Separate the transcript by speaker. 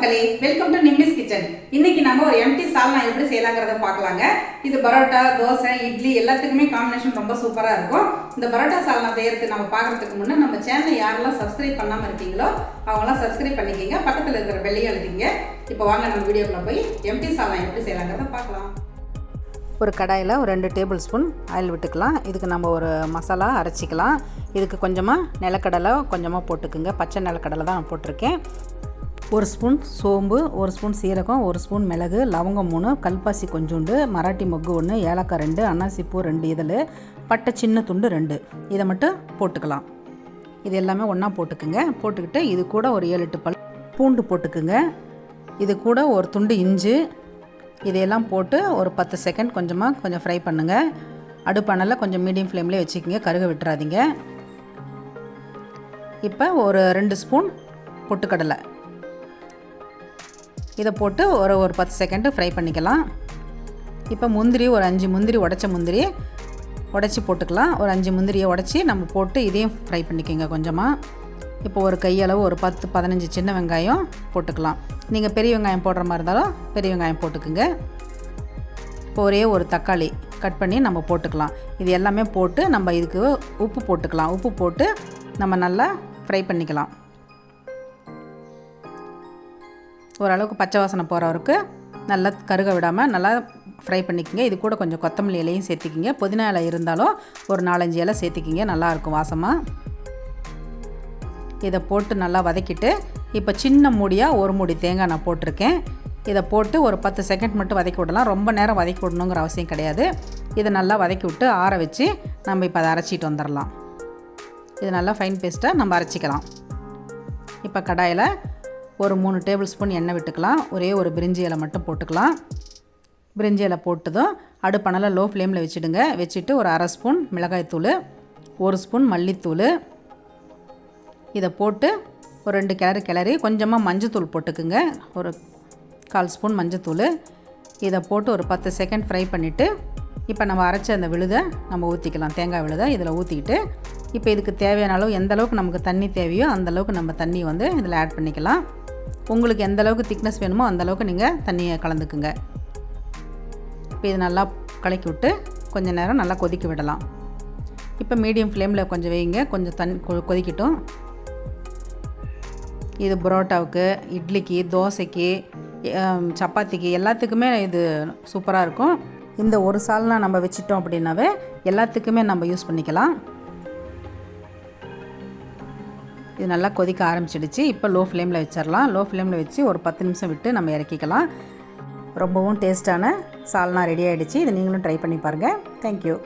Speaker 1: மக்களே welcome to Nimmi's kitchen இன்னைக்கு நம்ம ஒரு எம்டி சால்னா எப்படி செய்யலாங்கிறத பார்க்கலாங்க. இது பரோட்டா தோசை இட்லி எல்லாத்துக்குமே காம்பினேஷன் ரொம்ப சூப்பராக இருக்கும். இந்த பரோட்டா சால்னா செய்யறது நம்ம பார்க்கறதுக்கு முன்னே நம்ம சேனலை யாரெல்லாம் சப்ஸ்கிரைப் பண்ணாமல் இருக்கீங்களோ அவங்களாம் சப்ஸ்கிரைப் பண்ணிக்கிங்க. பக்கத்தில் இருக்கிற பெல்லையும் அழுத்திங்க இப்போ வாங்க நம்ம வீடியோக்குள்ள போய் எம்டி சால்னா எப்படி செய்யலாங்கிறத பார்க்கலாம். ஒரு கடாயில் ஒரு ரெண்டு டேபிள் ஸ்பூன் ஆயில் விட்டுக்கலாம். இதுக்கு நம்ம ஒரு மசாலா அரைச்சிக்கலாம். இதுக்கு கொஞ்சமாக நிலக்கடலை கொஞ்சமாக போட்டுக்குங்க. பச்சை நிலக்கடலை தான் நான் போட்டிருக்கேன். ஒரு ஸ்பூன் சோம்பு ஒரு ஸ்பூன் சீரகம் ஒரு ஸ்பூன் மிளகு லவங்கம் மூணு கல்பாசி கொஞ்சோண்டு மராட்டி மொக்கு ஒன்று ஏலக்காய் ரெண்டு அன்னாசிப்பூ ரெண்டு இதழ் பட்டை சின்ன துண்டு ரெண்டு. இதை மட்டும் போட்டுக்கலாம். இது எல்லாமே ஒன்றா போட்டுக்குங்க. போட்டுக்கிட்டு இது கூட ஒரு ஏழு எட்டு பல் பூண்டு போட்டுக்குங்க. இது கூட ஒரு துண்டு இஞ்சி. இதையெல்லாம் போட்டு ஒரு பத்து செகண்ட் கொஞ்சமாக கொஞ்சம் ஃப்ரை பண்ணுங்கள் அடுப்பானல கொஞ்சம் மீடியம் ஃப்ளேம்லேயே வச்சுக்கோங்க. கருக விட்டுறாதீங்க. இப்போ ஒரு ரெண்டு ஸ்பூன் பொட்டுக்கடலை. இதை போட்டு ஒரு ஒரு பத்து செகண்டு ஃப்ரை பண்ணிக்கலாம். இப்போ முந்திரி ஒரு அஞ்சு முந்திரி உடச்ச முந்திரி உடச்சி போட்டுக்கலாம். ஒரு அஞ்சு முந்திரியை உடச்சி நம்ம போட்டு இதையும் ஃப்ரை பண்ணிக்கோங்க கொஞ்சமாக இப்போ ஒரு கையளவு ஒரு பத்து பதினஞ்சு சின்ன வெங்காயம் போட்டுக்கலாம். நீங்கள் பெரிய வெங்காயம் போடுற மாதிரி இருந்தாலும் பெரிய வெங்காயம் போட்டுக்குங்க. இப்போ ஒரே ஒரு தக்காளி கட் பண்ணி நம்ம போட்டுக்கலாம். இது எல்லாமே போட்டு நம்ம இதுக்கு உப்பு போட்டுக்கலாம். உப்பு போட்டு நம்ம நல்லா ஃப்ரை பண்ணிக்கலாம். ஓரளவுக்கு பச்சை வாசனை போகிற வரைக்கும் நல்லா கருக விடாமல் நல்லா ஃப்ரை பண்ணிக்கோங்க. இது கூட கொஞ்சம் கொத்தமல்லி இலையும் சேர்த்திக்கிங்க. புதினா இலை இருந்தாலும் ஒரு நாலஞ்சு இலை சேர்த்திக்கிங்க. நல்லாயிருக்கும் வாசமாக இதை போட்டு நல்லா வதக்கிட்டு இப்போ சின்ன மூடியாக ஒரு மூடி தேங்காய் நான் போட்டிருக்கேன். இதை போட்டு ஒரு பத்து செகண்ட் மட்டும் வதக்கி விடலாம். ரொம்ப நேரம் வதக்கி விடணுங்கிற அவசியம் கிடையாது. இதை நல்லா வதக்கி விட்டு ஆற வச்சு நம்ம இப்போ அதை அரைச்சிட்டு வந்துடலாம். இது நல்லா ஃபைன் பேஸ்ட்டாக நம்ம அரைச்சிக்கலாம். இப்போ கடாயில் ஒரு மூணு டேபிள் ஸ்பூன் எண்ணெய் விட்டுக்கலாம். ஒரே ஒரு பிரிஞ்சி இலை மட்டும் போட்டுக்கலாம். பிரிஞ்சி இலை போட்டதும் அடுப்பணலை லோ ஃப்ளேமில் வச்சுடுங்க. வச்சுட்டு ஒரு அரை ஸ்பூன் மிளகாய்த்தூள் ஒரு ஸ்பூன் மல்லித்தூள். இதை போட்டு ஒரு ரெண்டு கிளறு கிளறி கொஞ்சமாக மஞ்சத்தூள் போட்டுக்குங்க. ஒரு கால் ஸ்பூன் மஞ்சத்தூள் இதை போட்டு ஒரு பத்து செகண்ட் ஃப்ரை பண்ணிவிட்டு இப்போ நம்ம அரைச்ச அந்த விழுதை நம்ம ஊற்றிக்கலாம் தேங்காய் விழுதை இதில் ஊற்றிக்கிட்டு இப்போ இதுக்கு தேவையான அளவு எந்த அளவுக்கு நமக்கு தண்ணி தேவையோ அந்த அளவுக்கு நம்ம தண்ணி வந்து இதில் ஆட் பண்ணிக்கலாம். உங்களுக்கு எந்த அளவுக்கு திக்னஸ் வேணுமோ அந்தளவுக்கு நீங்கள் தண்ணியை கலந்துக்குங்க. இப்போ இது நல்லா கலக்கி விட்டு கொஞ்சம் நேரம் நல்லா கொதிக்க விடலாம். இப்போ மீடியம் ஃப்ளேமில் கொஞ்சம் வைங்க. கொஞ்சம் தண்ணி கொ- கொதிக்கட்டும். இது பரோட்டாவுக்கு இட்லிக்கு தோசைக்கு சப்பாத்திக்கு எல்லாத்துக்குமே இது சூப்பராக இருக்கும். இந்த ஒரு சால்னா நம்ம வச்சிட்டோம் அப்படின்னாவே எல்லாத்துக்குமே நம்ம யூஸ் பண்ணிக்கலாம். இது நல்லா கொதிக்க ஆரம்பிச்சிடுச்சு. இப்போ லோ ஃப்ளேமில் வச்சிடலாம் லோ ஃப்ளேமில் வச்சு ஒரு பத்து நிமிஷம் விட்டு நம்ம இறக்கிக்கலாம். ரொம்பவும் டேஸ்ட்டான சால்னா ரெடி ஆகிடுச்சு இதை நீங்களும் ட்ரை பண்ணி பாருங்கள் தேங்க்யூ